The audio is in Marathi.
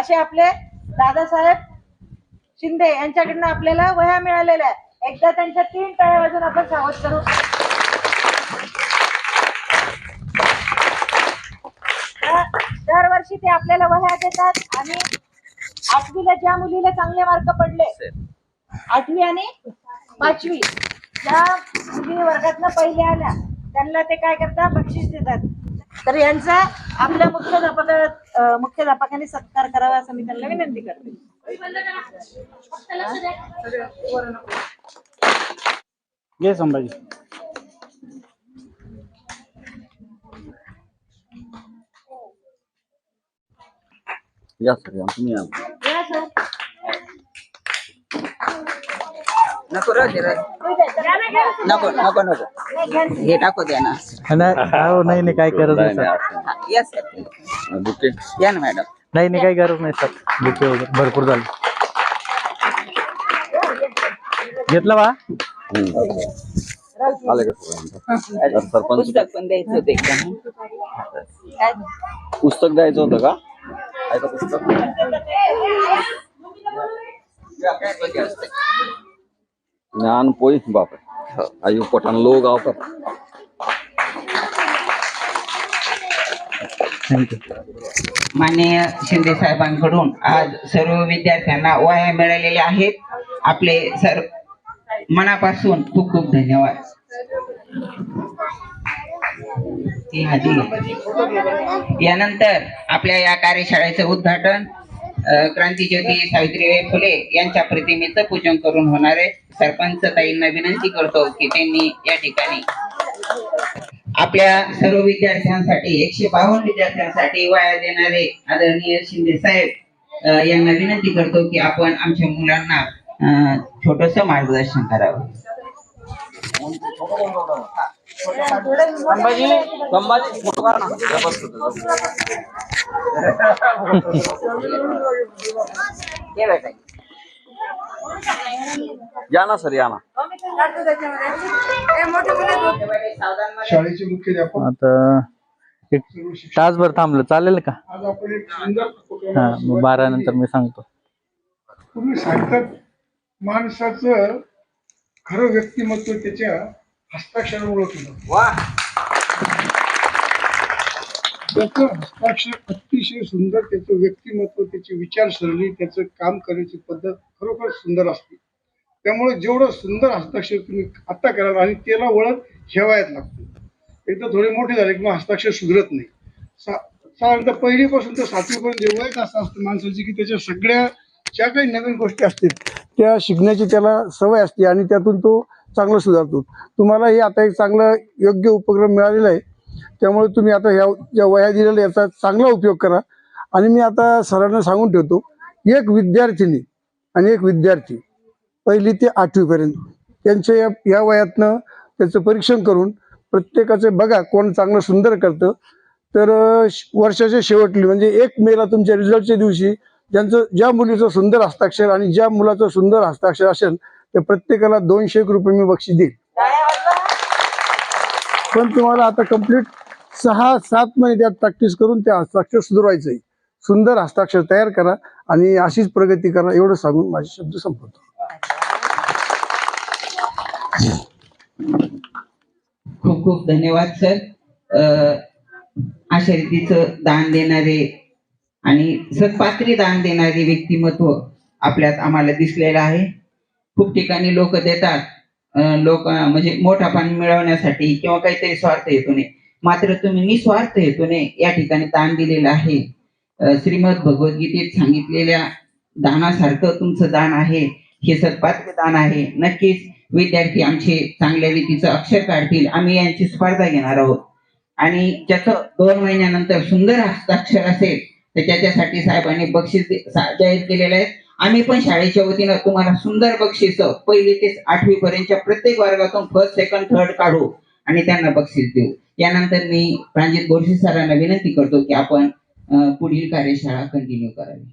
असे आपले दादासाहेब शिंदे यांच्याकडनं आपल्याला वह्या मिळालेल्या आहेत. एकदा त्यांच्या तीन टाळ्या वाजून आपण स्वागत करू. दरवर्षी ते आपल्याला वह्या देतात आणि आठवीला ज्या मुलीला चांगले मार्क पडले आठवी आणि पाचवी ज्या मुली वर्गातनं पहिले आल्या. त्यांना ते काय करतात? बक्षीस देतात. तर यांचा आपल्या मुख्याध्यापक मुख्याध्यापकाने सत्कार करावा असं मी त्यांना विनंती करते. घे संभाजी. या सर या तुम्ही या. नको राहू दे, नको नको नको. हे टाकू द्या ना. नाही नाही नाही काय गरज नाही सर. हा, या सर. असं. बुके? या ना मॅडम. नाही नाही काही गरज नाही सर. बुके वगैरे भरपूर झालं. घेतलं बा. आले का सरपंच? पुस्तक पण द्यायचं होतं एकदम? पुस्तक द्यायचं होतं का? आहे का पुस्तक? ज्ञान पोई बाप आयु पठाण लो गाव का थँक्यू माननीय शिंदे साहेबांकडून आज सर्व विद्यार्थ्यांना वह्या मिळालेल्या आहेत. आपले सर मनापासून खूप खूप धन्यवाद. यानंतर आपल्या या कार्यशाळेचं उद्घाटन क्रांतीज्योती सावित्रीबाई फुले यांच्या प्रतिमेचं पूजन करून होणारे सरपंच ताईंना विनंती करतो की त्यांनी या ठिकाणी आपल्या सर्व विद्यार्थ्यांसाठी एकशे बावन्न विद्यार्थ्यांसाठी वाया देणारे आदरणीय शिंदे साहेब यांना विनंती करतो की आपण आमच्या मुलांना छोटस मार्गदर्शन करावं. संभाजी संभाजी या ना सर या ना. शाळेचे मुख्याध्यापक आता एक तासभर थांबलं. चालेल का? आज आपण एक सुंदर उपक्रम हा मग बारा नंतर मी सांगतो. पूर्वी सांगतात माणसाचं खरं व्यक्तिमत्व त्याच्या हस्ताक्षरामुळे होतं त्याचं हस्ताक्षर अतिशय सुंदर त्याचं व्यक्तिमत्व त्याची विचारसरणी त्याचं काम करण्याची पद्धत खरोखर सुंदर असते. त्यामुळे जेवढं सुंदर हस्ताक्षर तुम्ही आता कराल आणि त्याला वळण ठेवायला लागतं. एकदा थोडे मोठे झाले किंवा हस्ताक्षर सुधरत नाही. सा- साधारणतः पहिलीपासून तर सातवीपर्यंत जे असं असतं माणसाची की त्याच्या सगळ्या ज्या काही नवीन गोष्टी असतील त्या शिकण्याची त्याला सवय असते आणि त्यातून तो चांगलं सुधारतो. तुम्हाला हे आता एक चांगलं योग्य उपक्रम मिळालेला आहे. त्यामुळे तुम्ही आता ह्या ज्या वया दिलेल्या याचा चांगला उपयोग करा. आणि मी आता सरांना सांगून ठेवतो एक विद्यार्थिनी आणि एक विद्यार्थी पहिली ते आठवीपर्यंत त्यांच्या या या वयातनं त्याचं परीक्षण करून प्रत्येकाचे बघा कोण चांगलं सुंदर करतं. तर वर्षाच्या शेवटली म्हणजे एक मेला तुमच्या रिझल्टच्या दिवशी ज्यांचं ज्या मुलीचं सुंदर हस्ताक्षर आणि ज्या मुलाचं सुंदर हस्ताक्षर असेल त्या प्रत्येकाला दोनशे एक रुपये मी बक्षीस देईल पण तुम्हाला आता कंप्लीट सहा सात महिने त्यात प्रॅक्टिस करून ते हस्ताक्षर सुधारायचं आहे सुंदर हस्ताक्षर तयार करा आणि अशीच प्रगती करा एवढं सांगून माझे शब्द संपवतो. खूप खूप धन्यवाद सर. अशा रीतीचं दान देणारे आणि सत्पात्री दान देणारे व्यक्तिमत्व आपल्यात आम्हाला दिसलेलं आहे. खूप ठिकाणी लोक देतात. लोक म्हणजे मोठापण मिळवण्यासाठी किंवा काहीतरी स्वार्थ हेतूने मात्र तुम्ही निस्वार्थ हेतूने या ठिकाणी दान दिलेलं आहे. श्रीमद भगवद्गीतेत सांगितलेल्या दानासारखं तुमचं दान आहे हे सत्पात्र दान आहे. नक्कीच विद्यार्थी आमचे चांगल्या रीतीचं अक्षर काढतील आम्ही यांची स्पर्धा घेणार आहोत. आणि ज्याचं दोन महिन्यानंतर सुंदर हस्ताक्षर असेल तर त्याच्यासाठी साहेबांनी बक्षीस सा- जाहीर केलेलं आहे. आम्ही पण शाळेच्या वतीनं तुम्हाला सुंदर बक्षीस पहिली ते आठवी पर्यंतच्या प्रत्येक वर्गातून फर्स्ट सेकंड थर्ड काढू आणि त्यांना बक्षीस देऊ. यानंतर मी प्रांजित बोरसे सरांना विनंती करतो की आपण पुढील कार्यशाळा कंटिन्यू करावी.